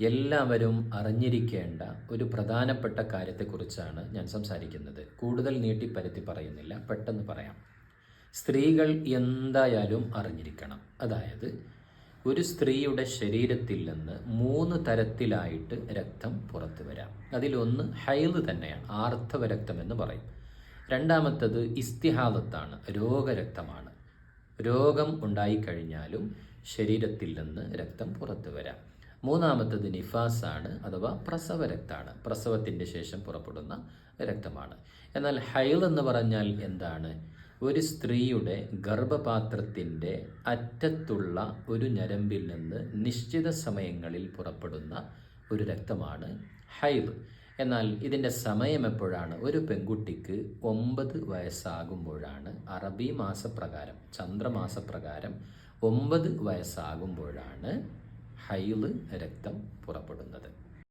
എല്ലാവരും അറിഞ്ഞിരിക്കേണ്ട ഒരു പ്രധാനപ്പെട്ട കാര്യത്തെക്കുറിച്ചാണ് ഞാൻ സംസാരിക്കുന്നത്. കൂടുതൽ നീട്ടിപ്പരത്തി പറയുന്നില്ല. പെട്ടെന്ന് പറയാം. സ്ത്രീകൾ എന്തായാലും അറിഞ്ഞിരിക്കണം. അതായത് ഒരു സ്ത്രീയുടെ ശരീരത്തിൽ നിന്ന് മൂന്ന് തരത്തിലായിട്ട് രക്തം പുറത്തു വരാം. അതിലൊന്ന് ഹൈൽ തന്നെയാണ് ആർത്തവ രക്തം എന്ന് പറയും. രണ്ടാമത്തത് ഇസ്തിഹാദത്താണ് രോഗരക്തമാണ്. രോഗം ഉണ്ടായിക്കഴിഞ്ഞാലും ശരീരത്തിൽ നിന്ന് രക്തം പുറത്തു വരാം. മൂന്നാമത്തത് നിഫാസാണ് അഥവാ പ്രസവ രക്തമാണ് പ്രസവത്തിന്റെ ശേഷം പുറപ്പെടുന്ന രക്തമാണ്. എന്നാൽ ഹൈൽ എന്ന് പറഞ്ഞാൽ എന്താണ്? ഒരു സ്ത്രീയുടെ ഗർഭപാത്രത്തിന്റെ അറ്റത്തുള്ള ഒരു ഞരമ്പിൽ നിന്ന് നിശ്ചിത സമയങ്ങളിൽ പുറപ്പെടുന്ന ഒരു രക്തമാണ് ഹൈൽ. എന്നാൽ ഇതിന്റെ സമയം എപ്പോഴാണ്? ഒരു പെൺകുട്ടിക്ക് ഒമ്പത് വയസ്സാകുമ്പോഴാണ്. അറബി മാസപ്രകാരം ചന്ദ്രമാസപ്രകാരം ഒമ്പത് വയസ്സാകുമ്പോഴാണ് ഹൈൾ രക്തം പുറപ്പെടുന്നത്.